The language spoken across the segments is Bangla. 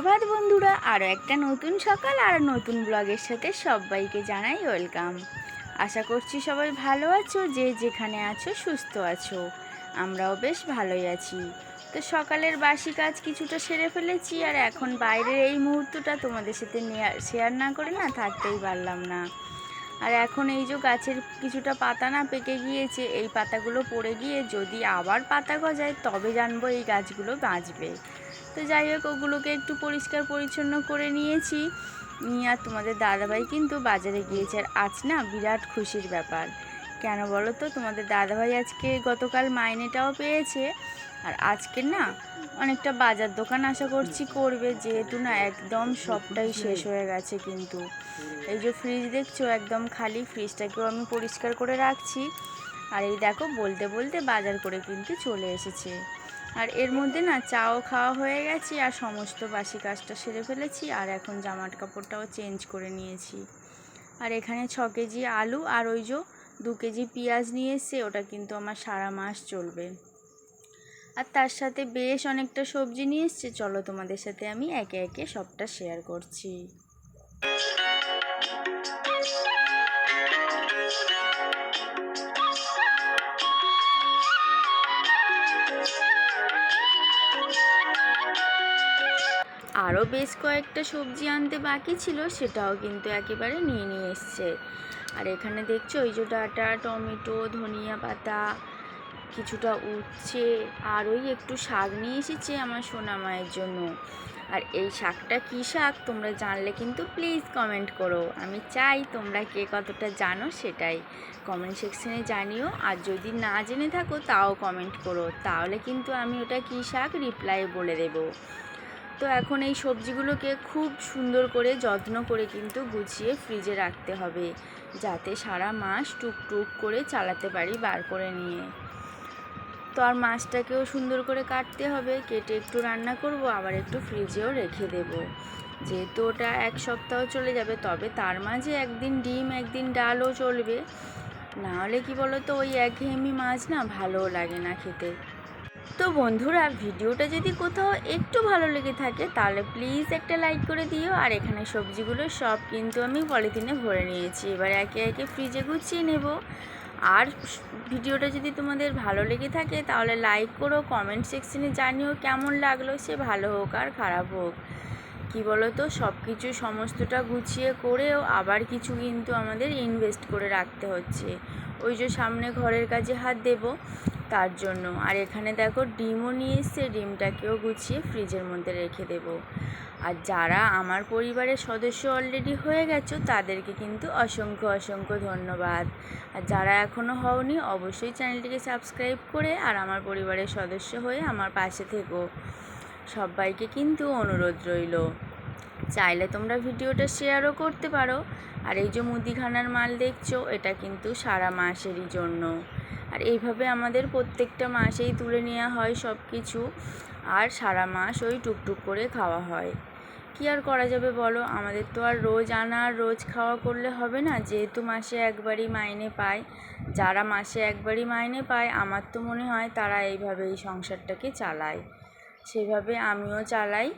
সুপ্রভাত বন্ধুরা আরও একটা নতুন সকাল, আর নতুন ব্লগের সাথে সবাইকে জানাই ওয়েলকাম। আশা করছি সবাই ভালো আছো, যে যেখানে আছো, সুস্থ আছো। আমরাও বেশ ভালোই আছি। তো সকালের বাসি কাজ কিছুটা সেরে ফেলেছি, আর এখন বাইরের এই মুহূর্তটা তোমাদের সাথে শেয়ার না করে না, থাকতেই পারলাম না। আর এখন এই যে গাছের কিছুটা পাতা না পেকে গিয়েছে, এই পাতাগুলো পড়ে গিয়ে যদি আবার পাতা গজায়, তবে জানব এই গাছগুলো বাঁচবে। তো যাই হোক, ওগুলোকে একটু পরিষ্কার পরিচ্ছন্ন করে নিয়েছি। নিয়ে আর তোমাদের দাদাভাই কিন্তু বাজারে গিয়েছে। আর আজ না বিরাট খুশির ব্যাপার। কেন বলো তো? তোমাদের দাদাভাই আজকে গতকাল মাইনেটাও পেয়েছে। আর আজকে না অনেকটা বাজার দোকান আশা করছি করবে, যেহেতু না একদম সবটাই শেষ হয়ে গেছে কিন্তু। এই যে ফ্রিজ দেখছ, একদম খালি ফ্রিজটাকেও আমি পরিষ্কার করে রাখছি। আর এই দেখো, বলতে বলতে বাজার করে কিন্তু চলে এসেছে। আর এর মধ্যে না চাও খাওয়া হয়ে গেছে, আর সমস্ত বাসি কাজটা সেরে ফেলেছি, আর এখন জামার কাপড়টাও চেঞ্জ করে নিয়েছি। আর এখানে ছ কেজি আলু, আর ওই যে দু কেজি পেঁয়াজ নিয়ে এসছে, ওটা কিন্তু আমার সারা মাস চলবে। আর তার সাথে বেশ অনেকটা সবজি নিয়ে এসছে। চলো তোমাদের সাথে আমি একে একে সবটা শেয়ার করছি। আরও বেশ কয়েকটা সবজি আনতে বাকি ছিল, সেটাও কিন্তু একেবারে নিয়ে নিয়ে এসছে। আর এখানে দেখছ ওই যে ডাটা, টমেটো, ধনিয়া পাতা কিছুটা উচ্ছে, আর ওই একটু শাক নিয়ে এসেছে আমার সোনা মায়ের জন্য। আর এই শাকটা কী শাক? তোমরা জানলে কিন্তু প্লিজ কমেন্ট করো। আমি চাই তোমরা কে কতটা জানো সেটাই। কমেন্ট সেকশনে জানিও। আর যদি না জেনে থাকো, তাও কমেন্ট করো। তাহলে কিন্তু আমি ওটা কী শাক? রিপ্লাই বলে দেবো। তো এখন এই সবজিগুলোকে খুব সুন্দর করে, যত্ন করে কিন্তু গুছিয়ে ফ্রিজে রাখতে হবে। যাতে সারা মাস টুকটুক করে চালাতে পারি বার করে নিয়ে। তো আর মাছটাকেও সুন্দর করে কাটতে হবে, কেটে একটু রান্না করব, আবার একটু ফ্রিজেও রেখে দেব। যেহেতু ওটা এক সপ্তাহ চলে যাবে, তবে তার মাঝে একদিন ডিম, একদিন ডালও চলবে। না হলে কি বলো তো ওই একঘেয়েমি মাছ না ভালোও লাগে না খেতে। তো বন্ধুরা, ভিডিওটা যদি কোথাও একটু ভালো লেগে থাকে, তাহলে প্লিজ একটা লাইক করে দিও। আর এখানে সবজিগুলো সব কিন্তু আমি পলিথিনে ভরে নিয়েছি। এবার একে একে ফ্রিজে গুছিয়ে নেব। আর ভিডিওটা যদি তোমাদের ভালো লেগে থাকে, তাহলে লাইক করো কমেন্ট সেকশনে জানিও কেমন লাগল, সে ভালো হোক আর খারাপ হোক। কী বলো তো সব কিছু সমস্তটা গুছিয়ে করেও আবার কিছু কিন্তু আমাদের ইনভেস্ট করে রাখতে হচ্ছে। ওই যে সামনে ঘরের কাজে হাত দেব, তার জন্য। আর এখানে দেখো, ডিমও নিয়ে এসছে, ডিমটাকেও গুছিয়ে ফ্রিজের মধ্যে রেখে দেব। আর যারা আমার পরিবারের সদস্য অলরেডি হয়ে গেছো, তাদেরকে কিন্তু অসংখ্য অসংখ্য ধন্যবাদ। আর যারা এখনও হওনি, অবশ্যই চ্যানেলটিকে সাবস্ক্রাইব করে আর আমার পরিবারের সদস্য হয়ে আমার পাশে থেকো। সবাইকে কিন্তু অনুরোধ রইল। চাইলে তোমরা ভিডিওটা শেয়ারও করতে পারো। আর এই যে মুদিখানার মাল দেখছ, এটা কিন্তু সারা মাসেরই জন্য। আর এইভাবে আমাদের প্রত্যেকটা মাসেই তুলে নেওয়া হয় সব কিছু আর সারা মাস ওই টুকটুক করে খাওয়া হয়। কী আর করা যাবে বলো? আমাদের তো আর রোজ আনা আর রোজ খাওয়া করলে হবে না। যেহেতু মাসে একবারই মাইনে পায়, যারা মাসে একবারই মাইনে পায়, আমার তো মনে হয় তারা এইভাবে এই সংসারটাকে চালায়। সেভাবে আমিও চালাই,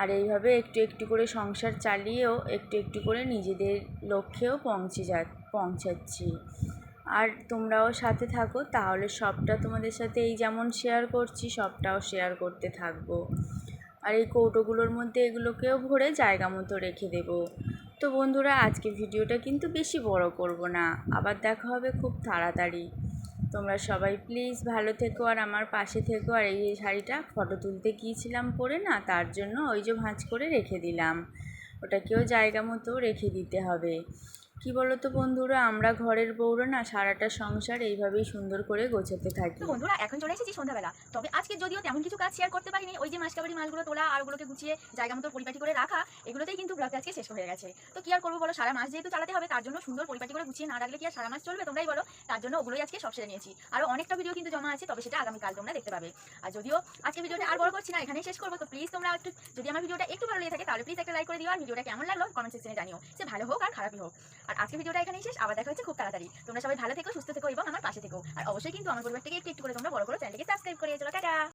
আর এইভাবে একটু একটু করে সংসার চালিয়েও একটু একটু করে নিজেদের লক্ষ্যেও পৌঁছে যা, পৌঁছাচ্ছি। আর তোমরাও সাথে থাকো, তাহলে সবটা তোমাদের সাথে এই যেমন শেয়ার করছি, সবটাও শেয়ার করতে থাকব। আর এই কৌটোগুলোর মধ্যে এগুলোকেও ভরে জায়গা মতো রেখে দেবো। তো বন্ধুরা, আজকে ভিডিওটা কিন্তু বেশি বড় করব না। আবার দেখা হবে খুব তাড়াতাড়ি। তোমরা সবাই প্লিজ ভালো থেকো আর আমার পাশে থেকো। আর এই শাড়িটা ফটো তুলতে গিয়েছিলাম পরে না, তার জন্য ওই যে ভাঁজ করে রেখে দিলাম। ওটাকেও জায়গা মতো রেখে দিতে হবে। কি বলতো বন্ধুরা, আমরা ঘরের বউরা না সারাটা সংসার এইভাবেই সুন্দর করে গোছাতে থাকি। বন্ধুরা, এখন চলে এসেছি সন্ধ্যাবেলা। তবে আজকে যদিও তেমন কিছু কাজ শেয়ার করতে পারিনি, ওই যে মাসকাবারি মালগুলো তোলা আর ওগুলোকে গুছিয়ে জায়গা মতো পরিপাটি করে রাখা, এগুলোতেই কিন্তু ব্লগটা আজকে শেষ হয়ে গেছে। তো কি আর করব বলো, সারা মাস যেহেতু চালাতে হবে, তার জন্য সুন্দর পরিপাটি করে গুছিয়ে না রাখলে কি আর সারা মাস চলবে তোমরাই বলো? তার জন্য ওগুলোই আজকে সব সেরে নিয়েছি। আরও অনেকটা ভিডিও কিন্তু জমা আছে, তবে সেটা আগামীকাল তোমরা দেখতে পাবে। আর যদিও আজকে ভিডিওটা আর বড় করছি না, এখানেই শেষ করব। তো প্লিজ তোমরা একটু, যদি আমার ভিডিওটা একটু ভালো লেগে থাকে, তাহলে প্লিজ একটা লাইক করে দিও। আর ভিডিওটা কেমন লাগল কমেন্ট সেকশনে জানিও। সে ভালো হোক আর খারাপই হোক। আর আজকে ভিডিওটা এখানেই শেষ। আবার দেখা হচ্ছে খুব তাড়াতাড়ি। তোমরা সবাই ভালো থেকো, সুস্থ থেকো এবং আমার পাশে থেকো। আর অবশ্যই কিন্তু আমার পরিবার থেকে একটু একটু করে তোমরা বড় করো চ্যানেলকে সাবস্ক্রাইব করে চলো। টাটা!